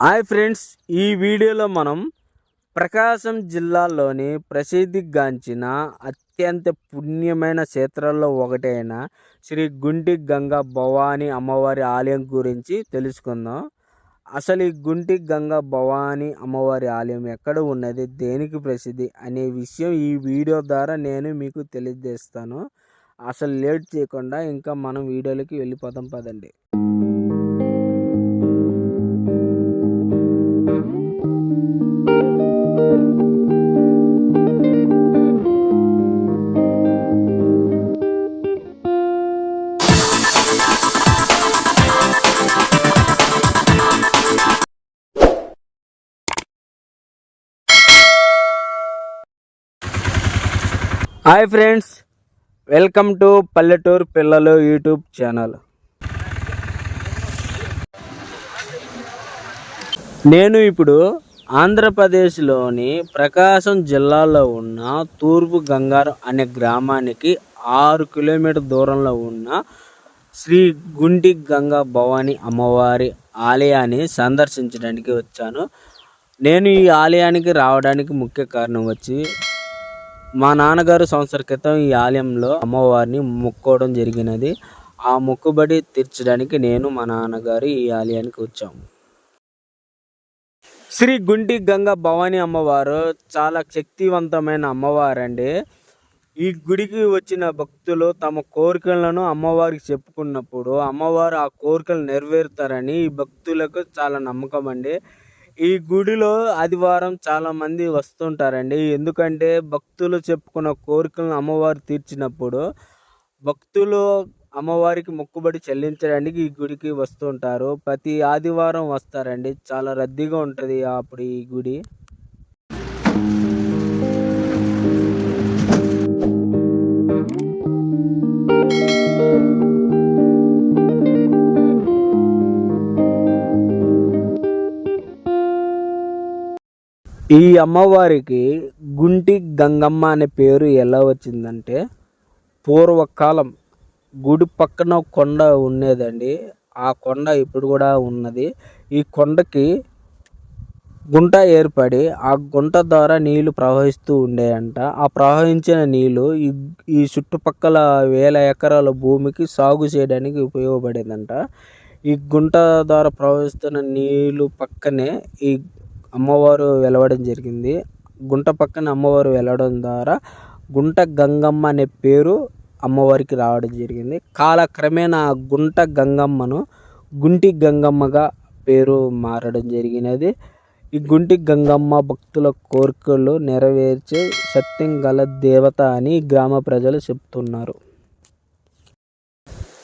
Hi friends ఈ వీడియోలో మనం ప్రకాశం జిల్లాలోని ప్రసిద్ధిగాంచిన అత్యంత పుణ్యమైన క్షేత్రాల్లో ఒకటైన శ్రీ గుంటి గంగా భవానీ అమ్మవారి ఆలయం గురించి తెలుసుకుందాం. అసలు ఈ గుంటి గంగా భవానీ అమ్మవారి ఆలయం ఎక్కడ ఉన్నది దేనికి ప్రసిద్ధి అనే విషయం ఈ వీడియో ద్వారా నేను మీకు తెలియజేస్తాను. అసలు లేట్ చేయకుండా ఇంకా మనం వీడియోలోకి వెళ్ళిపోతాం పదండి. హాయ్ ఫ్రెండ్స్ వెల్కమ్ టు పల్లెటూరు పిల్లలు యూట్యూబ్ ఛానల్. నేను ఇప్పుడు ఆంధ్రప్రదేశ్లోని ప్రకాశం జిల్లాలో ఉన్న తూర్పు గంగారం అనే గ్రామానికి ఆరు కిలోమీటర్ దూరంలో ఉన్న శ్రీ గుంటి గంగా భవాని అమ్మవారి ఆలయాన్ని సందర్శించడానికి వచ్చాను. నేను ఈ ఆలయానికి రావడానికి ముఖ్య కారణం వచ్చి మా నాన్నగారు సంవత్సర క్రితం ఈ ఆలయంలో అమ్మవారిని మొక్కోవడం జరిగినది. ఆ మొక్కుబడి తీర్చడానికి నేను మా నాన్నగారు ఈ ఆలయానికి వచ్చాము. శ్రీ గుంటి గంగా భవాని అమ్మవారు చాలా శక్తివంతమైన అమ్మవారండి. ఈ గుడికి వచ్చిన భక్తులు తమ కోరికలను అమ్మవారికి చెప్పుకున్నప్పుడు అమ్మవారు ఆ కోరికలు నెరవేరుతారని ఈ భక్తులకు చాలా నమ్మకం అండి. ఈ గుడిలో ఆదివారం చాలా మంది వస్తుంటారండి. ఎందుకంటే భక్తులు చెప్పుకున్న కోరికలను అమ్మవారు తీర్చినప్పుడు భక్తులు అమ్మవారికి మొక్కుబడి చెల్లించడానికి ఈ గుడికి వస్తుంటారు. ప్రతి ఆదివారం వస్తారండి. చాలా రద్దీగా ఉంటుంది అప్పుడు ఈ గుడి. ఈ అమ్మవారికి గుంటి గంగమ్మ అనే పేరు ఎలా వచ్చిందంటే పూర్వకాలం గుడి పక్కన కొండ ఉండేదండి. ఆ కొండ ఇప్పుడు కూడా ఉన్నది. ఈ కొండకి గుంట ఏర్పడి ఆ గుంట ద్వారా నీళ్ళు ప్రవహిస్తూ ఉండేయంట. ఆ ప్రవహించిన నీళ్ళు ఈ ఈ చుట్టుపక్కల వేల ఎకరాల భూమికి సాగు చేయడానికి ఉపయోగపడేదంట. ఈ గుంట ద్వారా ప్రవహిస్తున్న నీళ్ళు పక్కనే ఈ అమ్మవారు వెలవడం జరిగింది. గుంట పక్కన అమ్మవారు వెళ్ళడం ద్వారా గుంట గంగమ్మ అనే పేరు అమ్మవారికి రావడం జరిగింది. కాలక్రమేణా ఆ గుంట గంగమ్మను గుంటి గంగమ్మగా పేరు మారడం జరిగినది. ఈ గుంటి గంగమ్మ భక్తుల కోరికలు నెరవేర్చే సత్యం గల దేవత అని గ్రామ ప్రజలు చెప్తున్నారు.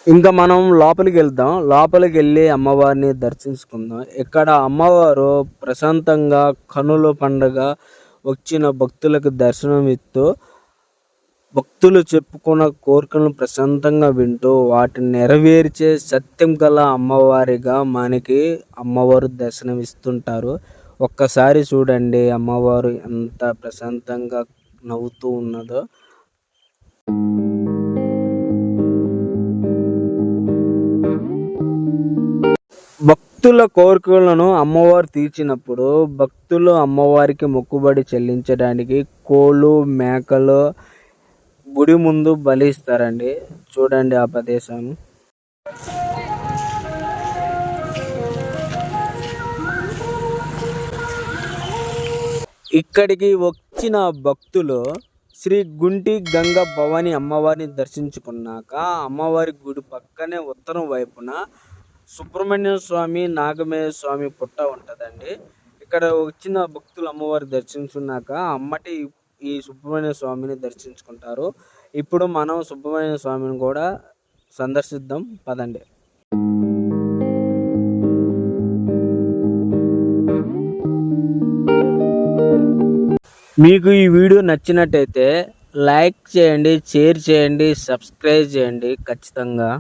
ఇంకా మనం లోపలికి వెళ్దాం. లోపలికి వెళ్ళి అమ్మవారిని దర్శించుకుందాం. ఇక్కడ అమ్మవారు ప్రశాంతంగా కనుల పండగ వచ్చిన భక్తులకు దర్శనం ఇస్తూ భక్తులు చెప్పుకున్న కోరికలను ప్రశాంతంగా వింటూ వాటిని నెరవేర్చే సత్యం గల అమ్మవారిగా మనకి అమ్మవారు దర్శనం ఇస్తుంటారు. ఒక్కసారి చూడండి అమ్మవారు ఎంత ప్రశాంతంగా నవ్వుతూ ఉన్నదో. భక్తుల కోరికలను అమ్మవారు తీర్చినప్పుడు భక్తులు అమ్మవారికి మొక్కుబడి చెల్లించడానికి కోళ్ళు మేకలు గుడి ముందు బలిస్తారండి. చూడండి ఆ ప్రదేశం. ఇక్కడికి వచ్చిన భక్తులు శ్రీ గుంటి గంగ భవాని అమ్మవారిని దర్శించుకున్నాక అమ్మవారి గుడి పక్కనే ఉత్తరం వైపున సుబ్రహ్మణ్య స్వామి నాగమేయ స్వామి పుట్ట ఉంటుందండి. ఇక్కడ వచ్చిన భక్తులు అమ్మవారి దర్శించున్నాక అమ్మటి ఈ సుబ్రహ్మణ్య స్వామిని దర్శించుకుంటారు. ఇప్పుడు మనం సుబ్రహ్మణ్య స్వామిని కూడా సందర్శిద్దాం. పదండి. మీకు ఈ వీడియో నచ్చినట్టయితే లైక్ చేయండి షేర్ చేయండి సబ్స్క్రైబ్ చేయండి ఖచ్చితంగా.